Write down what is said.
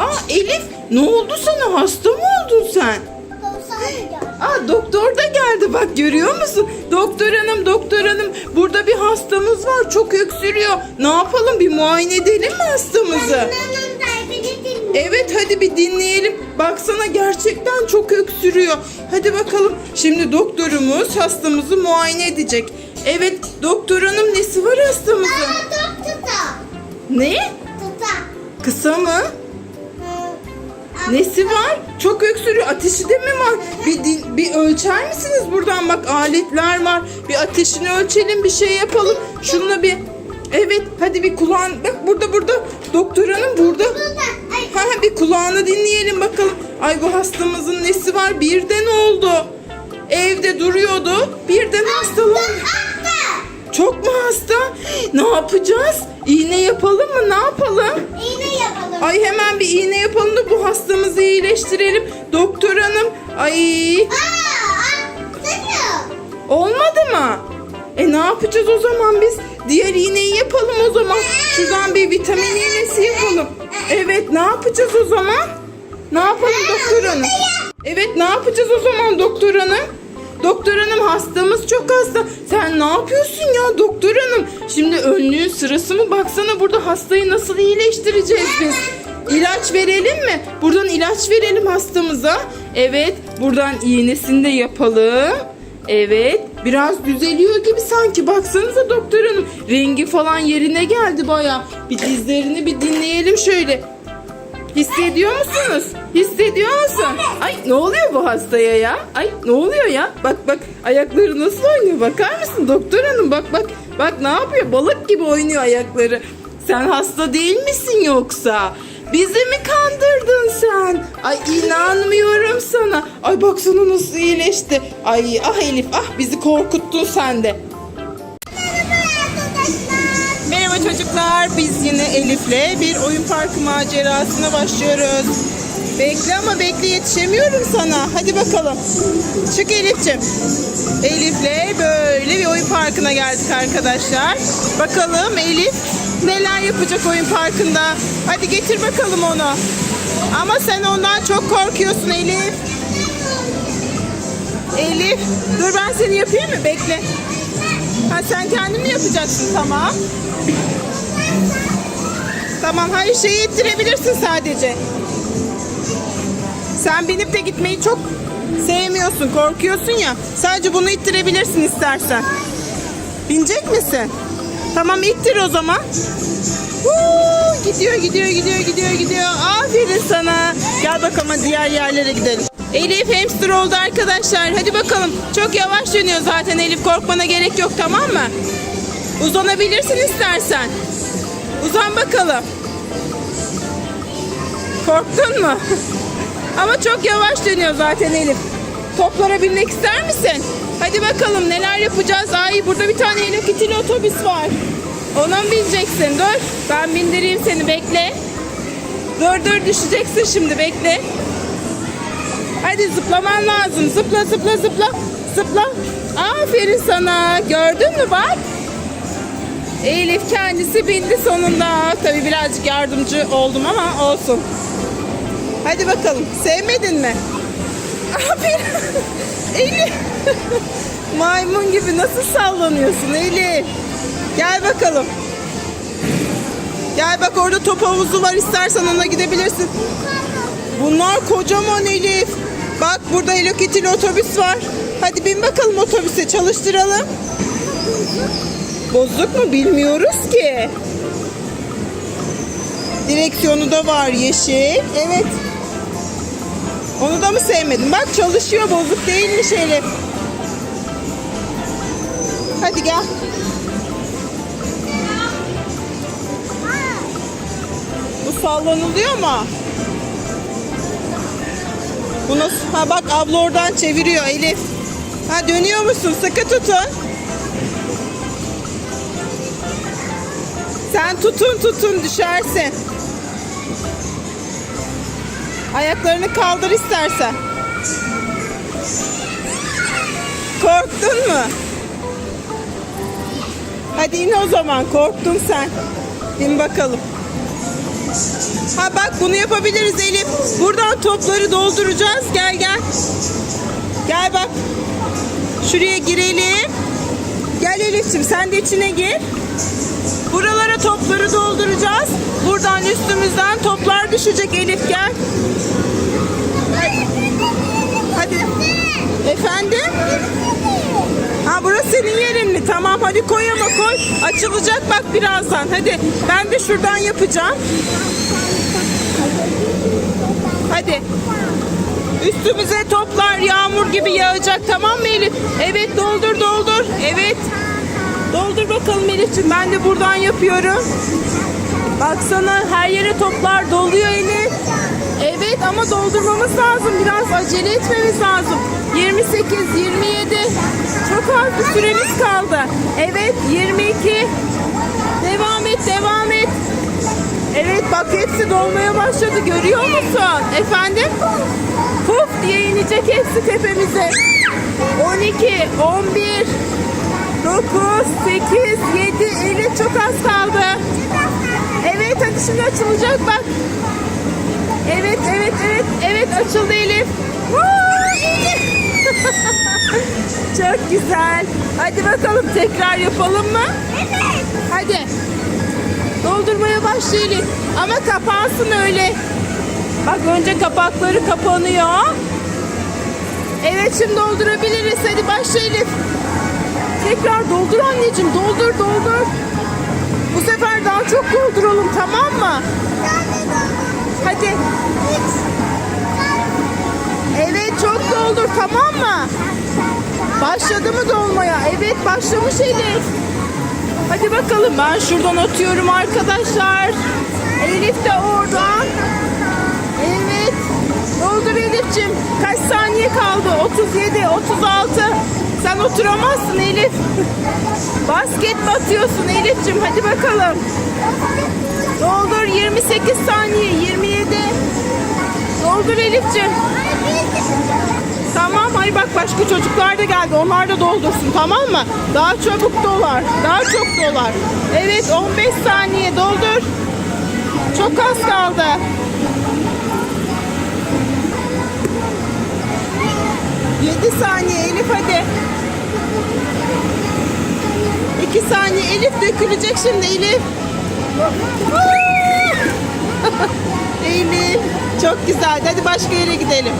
Aa Elif ne oldu sana? Hasta mı oldun sen? Aa doktor da geldi bak görüyor musun? Doktor hanım doktor hanım burada bir hastamız var çok öksürüyor. Ne yapalım bir muayene edelim mi hastamızı? Evet hadi bir dinleyelim. Baksana gerçekten çok öksürüyor. Hadi bakalım. Şimdi doktorumuz hastamızı muayene edecek. Evet doktor hanım nesi var hastamızın? Ne? Kısa mı? Nesi var? Çok öksürüyor. Ateşi de mi var? Bir, bir ölçer misiniz buradan? Bak aletler var. Bir ateşini ölçelim, bir şey yapalım. Şununla bir... Evet, hadi bir kulağın... Bak burada burada. Doktor hanım burada. Ha, ha, bir kulağını dinleyelim bakalım. Ay bu hastamızın nesi var? Birden oldu. Evde duruyordu. Birden hastalandı. Çok mu hasta? Ne yapacağız? İğne yapalım mı? Ne yapalım? Ay hemen bir iğne yapalım da bu hastamızı iyileştirelim. Doktor hanım. Ay olmadı mı? E ne yapacağız o zaman biz? Diğer iğneyi yapalım o zaman. Şuradan bir vitamin iğnesi yapalım. Evet ne yapacağız o zaman? Ne yapalım doktor hanım? Evet ne yapacağız o zaman doktor hanım? Doktor hanım hastamız çok hasta. Sen ne yapıyorsun ya doktor hanım? Şimdi önlüğün sırası mı? Baksana burada hastayı nasıl iyileştireceğiz biz? İlaç verelim mi? Buradan ilaç verelim hastamıza. Evet buradan iğnesini de yapalım. Evet biraz düzeliyor gibi sanki baksanıza doktor hanım. Rengi falan yerine geldi baya. Bir dizlerini bir dinleyelim şöyle. Hissediyor musunuz? Hissediyor musun? Ay ne oluyor bu hastaya ya? Ay ne oluyor ya? Bak bak ayakları nasıl oynuyor bakar mısın doktor hanım bak bak. Bak ne yapıyor balık gibi oynuyor ayakları. Sen hasta değil misin yoksa? Bizi mi kandırdın sen? Ay inanmıyorum sana. Ay baksana nasıl iyileşti. Ay ah Elif ah bizi korkuttun sen de. Merhaba çocuklar. Biz yine Elif'le bir oyun parkı macerasına başlıyoruz. Bekle ama bekle yetişemiyorum sana. Hadi bakalım. Çık Elif'ciğim. Elif'le böyle bir oyun parkına geldik arkadaşlar. Bakalım Elif neler yapacak oyun parkında. Hadi getir bakalım onu. Ama sen ondan çok korkuyorsun Elif. Elif dur ben seni yapayım mı? Bekle. Ha sen kendin mi yapacaksın? Tamam. Tamam her şeyi ittirebilirsin sadece. Sen binip de gitmeyi çok sevmiyorsun, korkuyorsun ya. Sadece bunu ittirebilirsin istersen. Binecek misin? Tamam ittir o zaman. Huu, gidiyor, gidiyor, gidiyor, gidiyor, gidiyor. Aferin sana. Gel bakalım diğer yerlere gidelim. Elif hamster oldu arkadaşlar. Hadi bakalım. Çok yavaş dönüyor zaten Elif. Korkmana gerek yok tamam mı? Uzanabilirsin istersen. Uzan bakalım. Korktun mu? Ama çok yavaş dönüyor zaten Elif. Toplara binmek ister misin? Hadi bakalım neler yapacağız. Ay burada bir tane Hello Kitty'li otobüs var. Ona mı bineceksin? Dur. Ben bindireyim seni bekle. Dur dur düşeceksin şimdi bekle. Hadi zıplaman lazım. Zıpla zıpla zıpla. Zıpla. Aferin sana. Gördün mü bak. Elif kendisi bindi sonunda. Tabii birazcık yardımcı oldum ama olsun. Hadi bakalım. Sevmedin mi? Aferin. Elif. Maymun gibi nasıl sallanıyorsun Elif? Gel bakalım. Gel bak orada top havuzu var istersen ona gidebilirsin. Bunlar kocaman Elif. Bak burada Hello Kitty'li otobüs var. Hadi bin bakalım otobüse çalıştıralım. Bozuk mu bilmiyoruz ki. Direksiyonu da var yeşil. Evet. Onu da mı sevmedin? Bak çalışıyor bozuk değilmiş Elif. Hadi gel. Bu sallanılıyor mu? Bu nasıl? Ha bak abla oradan çeviriyor Elif. Ha dönüyor musun? Sıkı tutun. Sen tutun tutun düşersin. Ayaklarını kaldır istersen. Korktun mu? Hadi in o zaman. Korktun sen. İn bakalım. Ha bak bunu yapabiliriz Elif. Buradan topları dolduracağız. Gel gel. Gel bak. Şuraya girelim. Gel Elif'ciğim sen de içine gir. Buralara topları dolduracağız. Buradan üstümüzden toplar düşecek Elif gel. Hadi. Hadi. Efendim? Ha burası senin yerin mi? Tamam hadi koy ama koy. Açılacak bak birazdan. Hadi ben de şuradan yapacağım. Hadi. Üstümüze toplar yağmur gibi yağacak tamam mı Elif? Evet doldur doldur. Bakalım Elif'ciğim. Ben de buradan yapıyorum. Baksana her yere toplar doluyor Elif. Evet ama doldurmamız lazım. Biraz acele etmemiz lazım. 28, 27. Çok az bir süremiz kaldı. Evet 22. Devam et, devam et. Evet bak hepsi dolmaya başladı. Görüyor musun? Efendim? Puf diye inecek hepsi tepemize. 12, 11, 9, 8, 7, Elif çok az kaldı. Evet hadi şimdi açılacak bak. Evet evet evet evet açıldı Elif. Çok güzel. Hadi bakalım tekrar yapalım mı? Evet. Hadi. Doldurmaya başla Elif. Ama kapansın öyle. Bak önce kapakları kapanıyor. Evet şimdi doldurabiliriz. Hadi başla Elif. Tekrar doldur anneciğim. Doldur doldur. Bu sefer daha çok dolduralım tamam mı? Hadi. Evet çok doldur tamam mı? Başladı mı dolmaya? Evet başlamış Elif. Hadi bakalım ben şuradan atıyorum arkadaşlar. Elif de oradan. Evet. Doldur Elif'ciğim. Kaç saniye kaldı? 37, 36. Sen oturamazsın Elif. Basket mi atıyorsun Elif'ciğim? Hadi bakalım. Doldur 28 saniye, 27. Doldur Elif'ciğim. Tamam hayır bak başka çocuklar da geldi. Onlar da doldursun tamam mı? Daha çabuk dolar. Daha çok dolar. Evet 15 saniye doldur. Çok az kaldı. Yedi saniye Elif. İki saniye Elif dökülecek şimdi Elif. Elif çok güzel. Hadi başka yere gidelim.